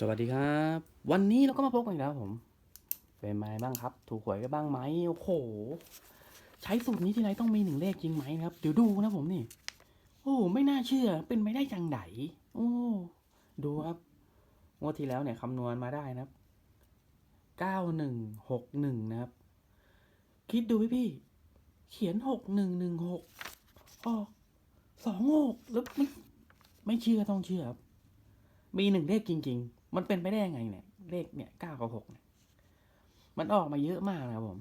สวัสดีครับ วันนี้เราก็มาพบกันอีกแล้วผม เป็นไงบ้างครับ ถูกหวยกันบ้างไหมโอ้โห ใช้สูตรนี้ที่ไรต้องมีหนึ่งเลขจริงไหมครับ เดี๋ยวดูนะผมนี่ โอ้ไม่น่าเชื่อ เป็นไปได้จังไดโอ้ดูครับงวดที่แล้วเนี่ยคำนวณมาได้นะครับเก้าหนึ่งหกหนึ่งนะครับ คิดดูพี่พี่เขียนหกหนึ่งหนึ่งหกออกสองหกแล้วไม่ไม่เชื่อต้องเชื่อครับมีหนึ่งเลขจริง ๆ มันเป็นไปได้ยังไงเนี่ย เลขเนี่ยเก้ากับหกเนี่ย มันออกมาเยอะมากนะครับผม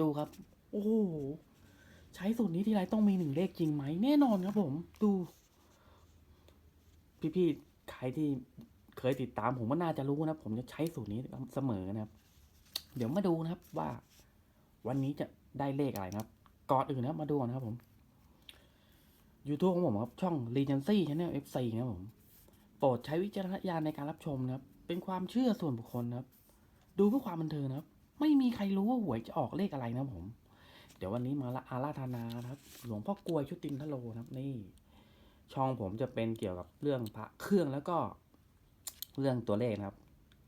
ดูครับ โอ้โห ใช้สูตรนี้ทีไรต้องมีหนึ่งเลขจริงไหม แน่นอนครับผม ดู พี่ๆ ใครที่เคยติดตามผมก็น่าจะรู้นะผมจะใช้สูตรนี้เสมอนะครับ เดี๋ยวมาดูนะครับว่า วันนี้จะได้เลขอะไรนะครับก่อนอื่นนะมาดูก่อนนะครับผม YouTube ของผมครับช่อง Regency Channel FC นะครับผม โปรดใช้วิจารณญาณในการรับชมนะครับ เป็นความเชื่อส่วนบุคคลนะครับ ดูเพื่อความบันเทิงนะครับ ไม่มีใครรู้ว่าหวยจะออกเลขอะไรนะผม เดี๋ยววันนี้มาละอาราธนานะครับ หลวงพ่อกลวยชุตินทโลนะครับนี่ ช่องผมจะเป็นเกี่ยวกับเรื่องพระเครื่องแล้วก็เรื่องตัวเลขนะครับ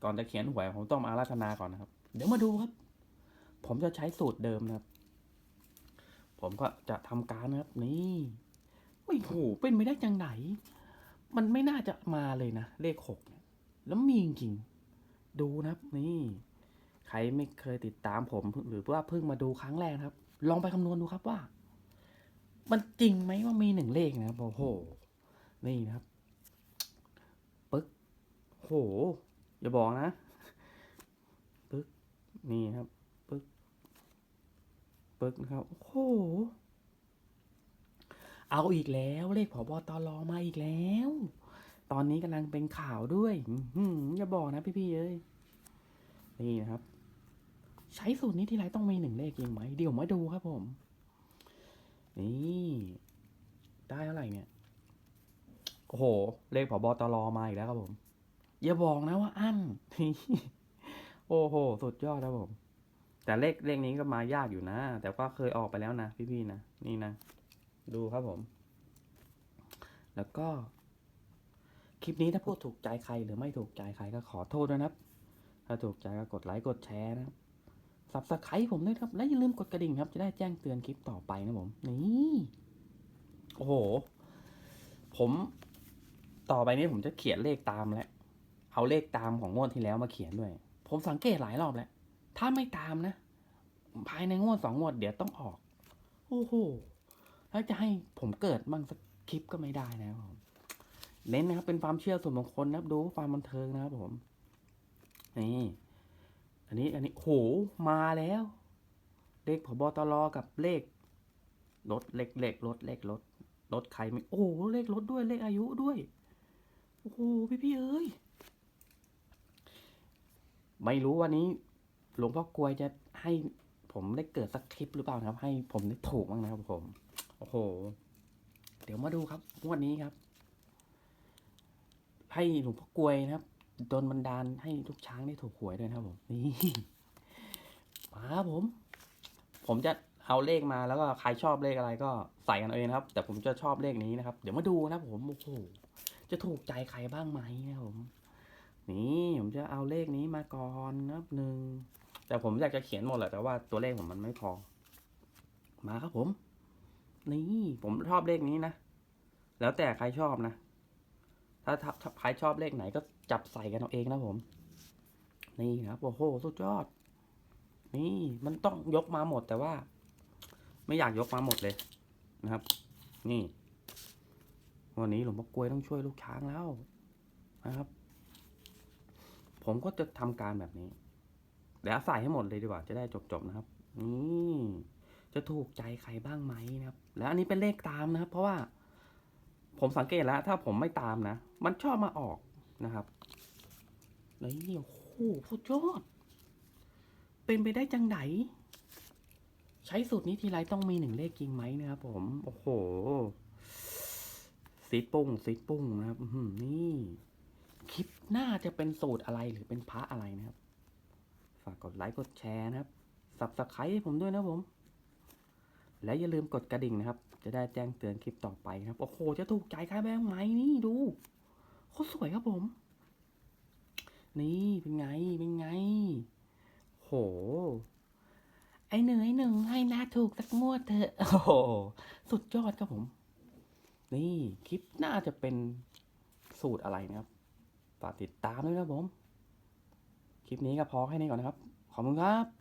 ก่อนจะเขียนหวยผมต้องมาอาราธนาก่อนนะครับ เดี๋ยวมาดูครับ ผมจะใช้สูตรเดิมนะครับ ผมก็จะทำการนะครับ นี่ ไม่โหเป็นไม่ได้จังไหน มันไม่น่าจะมาเลยนะ เลขหกเนี่ยแล้วมีจริงดูนะครับ นี่ ใครไม่เคยติดตามผม หรือว่าเพิ่งมาดูครั้งแรกครับ ลองไปคำนวณดูครับว่า มันจริงไหมว่ามีหนึ่งเลขนะครับโอ้โห นี่นะครับปึ๊กโห อย่าบอกนะปึ๊กนี่ครับปึ๊กปึ๊กนะครับโอ้โห เอาอีกแล้วเลขผบตรอมาอีกแล้ว ตอนนี้กำลังเป็นข่าวด้วยอย่าบอกนะพี่ๆเอ้ยนี่นะครับ ใช้สูตรนี้ที่ไรต้องมีหนึ่งเลขจริงไหมเดี๋ยวมาดูครับผม นี่ได้เท่าไหร่เนี่ยโอ้โห เลขผบตรอมาอีกแล้วครับผม อย่าบอกนะว่าอั้นโอ้โห สุดยอดครับผม แต่เลขเลขนี้ก็มายากอยู่นะ แต่ก็เคยออกไปแล้วนะพี่ๆนะ นี่นะ ดูครับผม แล้วก็ คลิปนี้ถ้าพูดถูกใจใครหรือไม่ถูกใจใครก็ขอโทษด้วยนะครับ ถ้าถูกใจก็กดไลค์กดแชร์นะครับสับสไครต์ผมด้วยครับ และอย่าลืมกดกระดิ่งครับ จะได้แจ้งเตือนคลิปต่อไปนะผม นี่ โอ้โห ผมต่อไปนี้ผมจะเขียนเลขตามแล้ว เอาเลขตามของงวดที่แล้วมาเขียนด้วย ผมสังเกตหลายรอบแล้ว ถ้าไม่ตามนะ ภายในงวดสองงวดเดี๋ยวต้องออก โอ้โห แล้วจะให้ผมเกิดบ้างสักคลิปก็ไม่ได้นะครับผมเน้นนะครับเป็นความเชื่อส่วนบุคคลนะครับ ดูความบันเทิงนะครับผม นี่ อันนี้อันนี้โหมาแล้ว เลขผบตรกับเลขรถเลขเลขรถเลขรถรถใครไม่โอ้โหเลขรถด้วยเลขอายุด้วย โอ้โหพี่พี่เอ้ยไม่รู้วันนี้ หลวงพ่อกลวยจะให้ผมได้เกิดสักคลิปหรือเปล่านะครับ ให้ผมได้ถูกบ้างนะครับผม โอ้โห เดี๋ยวมาดูครับงวดนี้ครับ ให้หลวงพ่อกลวยนะครับโดนบันดาลให้ลูกช้างได้ถูกหวยด้วยนะครับผมนี่มาครับผม ผมจะเอาเลขมาแล้วก็ใครชอบเลขอะไรก็ใส่กันเอาเองนะครับ แต่ผมจะชอบเลขนี้นะครับ เดี๋ยวมาดูนะครับผมโอ้โหจะถูกใจใครบ้างไหมนะครับผม นี่ผมจะเอาเลขนี้มาก่อนนะครับหนึ่งแต่ผมอยากจะเขียนหมดแหละแต่ว่าตัวเลขผมมันไม่พอ มาครับผม นี่ผมชอบเลขนี้นะ แล้วแต่ใครชอบนะ ถ้าถ้าใครชอบเลขไหนก็จับใส่กันเอาเองนะผม นี่ครับโอ้โหสุดยอด นี่มันต้องยกมาหมดแต่ว่า ไม่อยากยกมาหมดเลยนะครับ นี่วันนี้หลวงพ่อกล้วยต้องช่วยลูกช้างแล้วนะครับ ผมก็จะทำการแบบนี้เดี๋ยวใส่ให้หมดเลยดีกว่าจะได้จบๆนะครับ นี่ จะถูกใจใครบ้างไหมนะครับ แล้วอันนี้เป็นเลขตามนะครับ เพราะว่า ผมสังเกตแล้ว ถ้าผมไม่ตามนะ มันชอบมาออกนะครับนี่โอ้โหสุดยอด เป็นไปได้จังไหน ใช้สูตรนี้ทีไรต้องมีหนึ่งเลขจริงไหมนะครับผม โอ้โหซีดปุ้งซีดปุ้งนะครับนี่ คลิปหน่าจะเป็นสูตรอะไรหรือเป็นพระอะไรนะครับ ฝากกดไลค์กดแชร์นะครับสับสไครต์ให้ผมด้วยนะผม และอย่าลืมกดกระดิ่งนะครับ จะได้แจ้งเตือนคลิปต่อไปนะครับ โอ้โห จะถูกใจใครบ้างไหมนี่ดูโคตรสวยครับผม นี่เป็นไง เป็นไง โห ไอหนึ่งไอหนึ่งให้นาถูกสักงวดเถอะ โอ้โห สุดยอดครับผม นี่คลิปน่าจะเป็นสูตรอะไรนะครับ ฝากติดตามด้วยนะบผม คลิปนี้ก็พอแค่นี้ก่อนนะครับ ขอบคุณครับ